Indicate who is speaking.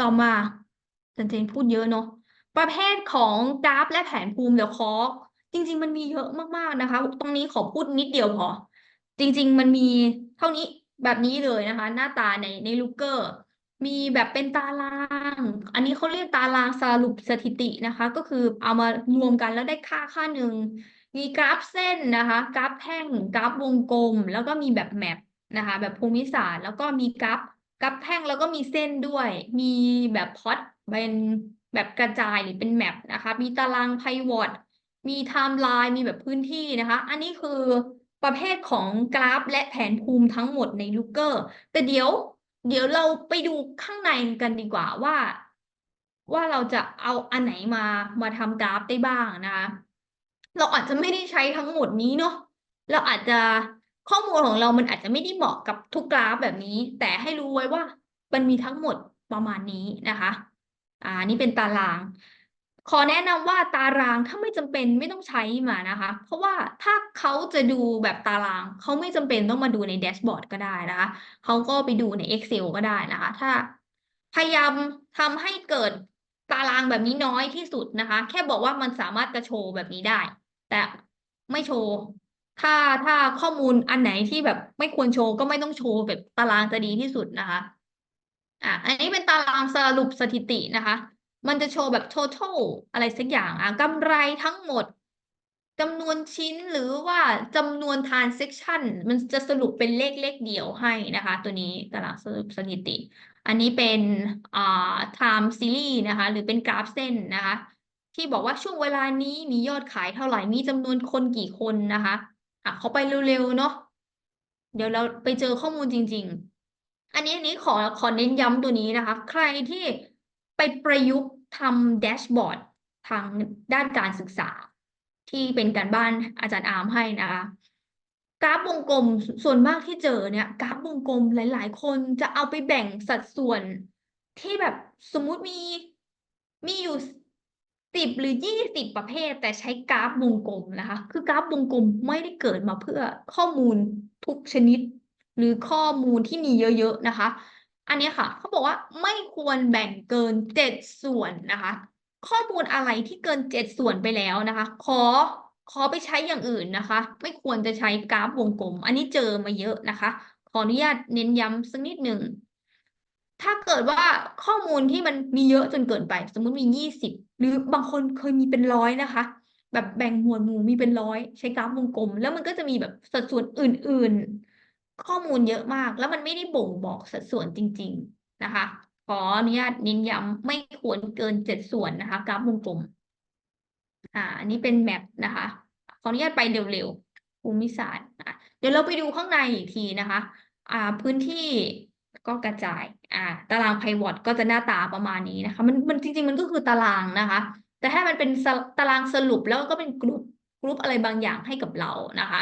Speaker 1: ต่อมาจันเจนพูดเยอะเนาะประเภทของกราฟและแผนภูมิเดี๋ยวขอจริง ๆ มันมีเยอะมากๆนะคะ ตรงนี้ขอพูดนิดเดียวพอ จริง ๆ มันมีเท่านี้แบบนี้เลยนะคะ หน้าตาในในลูกเกอร์มีแบบเป็นตาราง อันนี้เขาเรียกตารางสรุปสถิตินะคะ ก็คือเอามารวมกันแล้วได้ค่าค่าหนึ่ง มีกราฟเส้นนะคะ กราฟแท่งกราฟวงกลม แล้วก็มีแบบแมปนะคะ แบบภูมิศาสตร์ แล้วก็มีกราฟ กราฟแท่งแล้วก็มีเส้นด้วย มีแบบพอตเป็นแบบกระจายหรือเป็นแมปนะคะ มีตารางไพวอตมีไทม์ไลน์มีแบบพื้นที่นะคะ อันนี้คือประเภทของกราฟและแผนภูมิทั้งหมดในลูกเกอร์แต่เดี๋ยว เดี๋ยวเราไปดูข้างในกันดีกว่าว่า ว่าเราจะเอาอันไหนมามาทำกราฟได้บ้างนะคะ เราอาจจะไม่ได้ใช้ทั้งหมดนี้เนาะเราอาจจะ ข้อมูลของเรามันอาจจะไม่ได้เหมาะกับทุกกราฟแบบนี้ แต่ให้รู้ไว้ว่ามันมีทั้งหมดประมาณนี้นะคะอ่านี่เป็นตาราง ขอแนะนำว่าตารางถ้าไม่จำเป็นไม่ต้องใช้มานะคะ เพราะว่าถ้าเขาจะดูแบบตาราง เขาไม่จำเป็นต้องมาดูในแดชบอร์ดก็ได้นะคะเขาก็ไปดูใน Excel ก็ได้นะคะ ถ้าพยายามทำให้เกิดตารางแบบนี้น้อยที่สุดนะคะ แค่บอกว่ามันสามารถจะโชว์แบบนี้ได้ แต่ไม่โชว์ ถ้าถ้าข้อมูลอันไหนที่แบบไม่ควรโชว์ก็ไม่ต้องโชว์แบบตารางจะดีที่สุดนะคะอะอันนี้เป็นตารางสรุปสถิตินะคะ มันจะโชว์แบบ total อะไรสักอย่างอะกำไรทั้งหมดจำนวนชิ้นหรือว่าจำนวน transaction มันจะสรุปเป็นเลขเลขเดียวให้นะคะ ตัวนี้ตารางสรุปสถิติ อันนี้เป็นอ่า time series นะคะ หรือเป็นกราฟเส้นนะคะ ที่บอกว่าช่วงเวลานี้มียอดขายเท่าไหร่มีจำนวนคนกี่คนนะคะ อะเขาไปเร็วๆเนาะเดี๋ยวเราไปเจอข้อมูลจริง ๆ อันนี้อันนี้ขอขอเน้นย้ำตัวนี้นะคะ ใครที่ไปประยุกต์ทำแดชบอร์ดทางด้านการศึกษา ที่เป็นการบ้านอาจารย์อาร์มให้นะคะกราฟวงกลมส่วนมากที่เจอเนี่ยกราฟวงกลมหลาย ๆ คนจะเอาไปแบ่งสัดส่วนที่แบบสมมุติมีมีอยู่ สิบหรือยี่สิบประเภท แต่ใช้กราฟวงกลมนะคะ คือกราฟวงกลมไม่ได้เกิดมาเพื่อข้อมูลทุกชนิด หรือข้อมูลที่มีเยอะๆนะคะ อันนี้ค่ะเขาบอกว่าไม่ควรแบ่งเกินเจ็ดส่วนนะคะ ข้อมูลอะไรที่เกินเจ็ดส่วนไปแล้วนะคะ ขอขอไปใช้อย่างอื่นนะคะ ไม่ควรจะใช้กราฟวงกลม อันนี้เจอมาเยอะนะคะ ขออนุญาตเน้นย้ำสักนิดหนึ่ง ถ้าเกิดว่าข้อมูลที่มันมีเยอะจนเกินไป สมมุติมียี่สิบหรือบางคนเคยมีเป็นร้อยนะคะ แบบแบ่งหมวดหมู่มีเป็นร้อยใช้กราฟวงกลม แล้วมันก็จะมีแบบสัดส่วนอื่น ๆ ข้อมูลเยอะมาก แล้วมันไม่ได้บ่งบอกสัดส่วนจริง ๆนะคะ ขออนุญาตเน้นย้ำไม่ควรเกินเจ็ดส่วนนะคะ กราฟวงกลม อ่าอันนี้เป็นแมปนะคะ ขออนุญาตไปเร็วๆภูมิศาสตร์เดี๋ยวเราไปดูข้างในอีกทีนะคะ อ่าพื้นที่ ก็กระจาย อ่า ตารางไพวอตก็จะหน้าตาประมาณนี้นะคะ มันมันจริง ๆ มันก็คือตารางนะคะ แต่ถ้ามันเป็นตารางสรุปแล้วก็เป็นกลุ่มกลุ่มอะไรบางอย่างให้กับเรานะคะ